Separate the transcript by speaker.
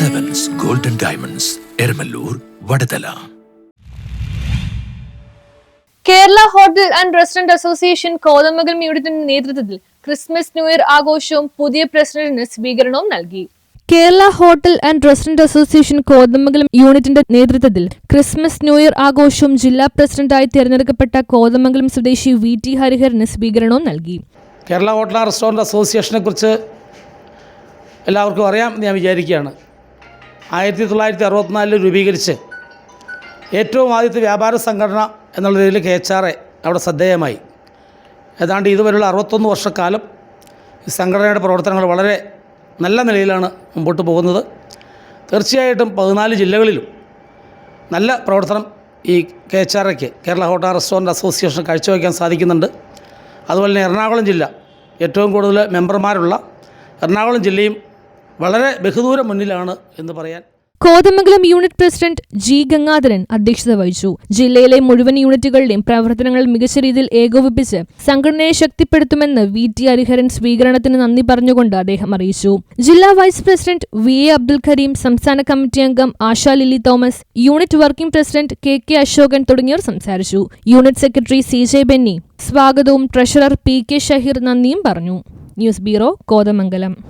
Speaker 1: Diamonds Eramalloor Vadathala
Speaker 2: Kerala hotel and restaurant association Kothamangalam യൂണിറ്റിന്റെ നേതൃത്വത്തിൽ Christmas new year ആഘോഷവും പുതിയ പ്രസിഡന്റിന് സ്വീകരണവും നൽകി. Kerala hotel and restaurant association Kothamangalam യൂണിറ്റിന്റെ നേതൃത്വത്തിൽ ക്രിസ്മസ് ന്യൂ ഇയർ ആഘോഷവും ജില്ലാ പ്രസിഡന്റായി തിരഞ്ഞെടുക്കപ്പെട്ട കോതമംഗലം സ്വദേശി വി ടി ഹരിഹരന് സ്വീകരണവും നൽകി.
Speaker 3: കേരള ഹോട്ടൽ ആൻഡ് റെസ്റ്റോറന്റ് അസോസിയേഷനെ കുറിച്ച് എല്ലാവർക്കും അറിയാം എന്ന് ഞാൻ വിചാരിക്കുകയാണ്. ആയിരത്തി തൊള്ളായിരത്തി അറുപത്തിനാലിൽ രൂപീകരിച്ച് ഏറ്റവും ആദ്യത്തെ വ്യാപാര സംഘടന എന്നുള്ള രീതിയിൽ കെ എച്ച് ആർ എ അവിടെ ശ്രദ്ധേയമായി. ഏതാണ്ട് ഇതുവരെയുള്ള അറുപത്തൊന്ന് വർഷക്കാലം ഈ സംഘടനയുടെ പ്രവർത്തനങ്ങൾ വളരെ നല്ല നിലയിലാണ് മുമ്പോട്ട് പോകുന്നത്. തീർച്ചയായിട്ടും പതിനാല് ജില്ലകളിലും നല്ല പ്രവർത്തനം ഈ കെ എച്ച് ആർ എക്ക് കേരള ഹോട്ടൽ റെസ്റ്റോറന്റ് അസോസിയേഷൻ കാഴ്ചവെക്കാൻ സാധിക്കുന്നുണ്ട്. അതുപോലെ തന്നെ എറണാകുളം ജില്ല ഏറ്റവും കൂടുതൽ മെമ്പർമാരുള്ള എറണാകുളം ജില്ലയും വളരെ ബഹുദൂരം മുന്നിലാണ് എന്ന് പറയാൻ.
Speaker 2: Kothamangalam unit president G Gangadharan അധ്യക്ഷത വഹിച്ചു. ജില്ലയിലെ മുഴുവൻ യൂണിറ്റുകളുടെയും പ്രവർത്തനങ്ങൾ മികച്ച രീതിയിൽ ഏകോപിപ്പിച്ച് സംഘടനയെ ശക്തിപ്പെടുത്തുമെന്ന് വി ടി ഹരിഹരൻ സ്വീകരണത്തിന് നന്ദി പറഞ്ഞുകൊണ്ട് അദ്ദേഹം അറിയിച്ചു. ജില്ലാ vice president V A Abdul Kareem സംസ്ഥാന കമ്മിറ്റി അംഗം Asha Lilly Thomas unit working president K K Ashokan തുടങ്ങിയവർ സംസാരിച്ചു. Unit secretary C J Benny സ്വാഗതവും ട്രഷറർ പി കെ ഷഹീർ നന്ദിയും പറഞ്ഞു. News bureau Kothamangalam.